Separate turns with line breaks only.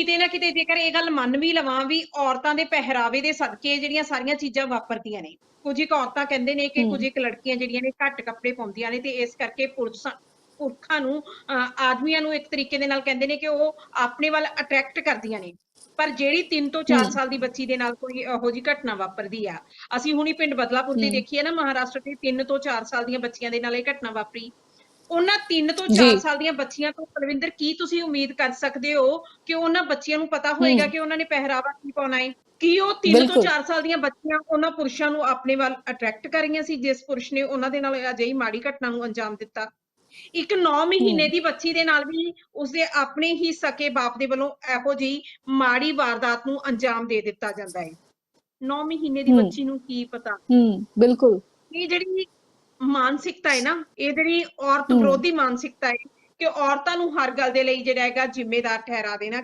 ਕਿਤੇ ਨਾ ਕਿਤੇ ਜੇਕਰ ਇਹ ਗੱਲ ਮੰਨ ਵੀ ਲਵਾਂ ਵੀ ਔਰਤਾਂ ਦੇ ਪਹਿਰਾਵੇ ਦੇ ਸਦਕੇ ਜਿਹੜੀਆਂ ਸਾਰੀਆਂ ਚੀਜ਼ਾਂ ਵਾਪਰਦੀਆਂ ਨੇ ਕੁਝ ਇੱਕ ਔਰਤਾਂ ਕਹਿੰਦੇ ਨੇ ਕਿ। ਕੁਝ ਇੱਕ ਲੜਕੀਆਂ ਜਿਹੜੀਆਂ ਨੇ ਘੱਟ ਕੱਪੜੇ ਪਾਉਂਦੀਆਂ ਨੇ ਤੇ ਇਸ ਕਰਕੇ ਪੁਰਸ਼ਾਂ ਪੁਰਖਾਂ ਨੂੰ ਆਦਮੀਆਂ ਨੂੰ ਇੱਕ ਤਰੀਕੇ ਦੇ ਨਾਲ ਕਹਿੰਦੇ ਨੇ ਕਿ ਉਹ ਆਪਣੇ ਵੱਲ ਅਟਰੈਕਟ ਕਰਦੀਆਂ ਨੇ ਪਰ ਜਿਹੜੀ 3 ਤੋਂ 4
ਹੂੰ।
ਸਾਲ ਦੀ ਬੱਚੀ ਦੇ ਨਾਲ ਕੋਈ ਇਹੋ ਜਿਹੀ ਘਟਨਾ ਵਾਪਰਦੀ ਆ ਅਸੀਂ ਹੁਣੀ ਪਿੰਡ ਬਦਲਾਪੁਰ ਦੀ। ਦੇਖੀ ਹੈ ਨਾ ਮਹਾਰਾਸ਼ਟਰ ਦੇ 3 ਤੋਂ 4 ਸਾਲ ਦੀਆਂ ਬੱਚੀਆਂ ਦੇ ਨਾਲ ਇਹ ਘਟਨਾ ਵਾਪਰੀ ਉਹਨਾਂ 3 ਤੋਂ
ਜੀ।
4 ਸਾਲ ਦੀਆਂ ਬੱਚੀਆਂ ਤੋਂ ਕੁਲਵਿੰਦਰ ਕੀ ਤੁਸੀਂ ਉਮੀਦ ਕਰ ਸਕਦੇ ਹੋ ਕਿ ਉਹਨਾਂ ਬੱਚੀਆਂ ਨੂੰ ਪਤਾ ਹੋਏਗਾ। ਕਿ ਉਹਨਾਂ ਨੇ ਪਹਿਰਾਵਾ ਕੀ ਪਾਉਣਾ ਹੈ ਕੀ ਉਹ 3 ਤੋਂ
ਬਿਲਕੁਲ।
4 ਸਾਲ ਦੀਆਂ ਬੱਚੀਆਂ ਉਹਨਾਂ ਪੁਰਸ਼ਾਂ ਨੂੰ ਆਪਣੇ ਵੱਲ ਅਟਰੈਕਟ ਕਰ ਰਹੀਆਂ ਸੀ ਜਿਸ ਪੁਰਸ਼ ਨੇ ਉਹਨਾਂ ਦੇ ਨਾਲ ਅਜਿਹੀ ਮਾੜੀ ਘਟਨਾ ਨੂੰ ਅੰਜਾਮ ਦਿੱਤਾ ਇੱਕ 9 ਮਹੀਨੇ। ਦੀ ਬੱਚੀ ਦੇ ਨਾਲ ਵੀ ਉਸਦੇ ਆਪਣੇ ਹੀ ਸਕੇ ਬਾਪ ਦੇ ਵੱਲੋਂ ਇਹੋ ਜਿਹੀ ਮਾੜੀ ਵਾਰਦਾਤ ਨੂੰ ਅੰਜਾਮ ਦੇ ਦਿੱਤਾ ਜਾਂਦਾ ਹੈ 9 ਮਹੀਨੇ ਦੀ। ਬੱਚੀ ਨੂੰ ਕੀ ਪਤਾ
ਹੂੰ ਬਿਲਕੁਲ
ਇਹ ਜਿਹੜੀ ਮਾਨਸਿਕਤਾ ਹੈ ਨਾ ਇਹ ਜਿਹੜੀ ਔਰਤ। ਵਿਰੋਧੀ ਮਾਨਸਿਕਤਾ ਹੈ ਕਿ ਔਰਤਾਂ ਨੂੰ ਹਰ ਗੱਲ ਦੇ ਲਈ ਜਿਹੜਾ ਹੈਗਾ ਜ਼ਿੰਮੇਦਾਰ ਠਹਿਰਾ ਦੇਣਾ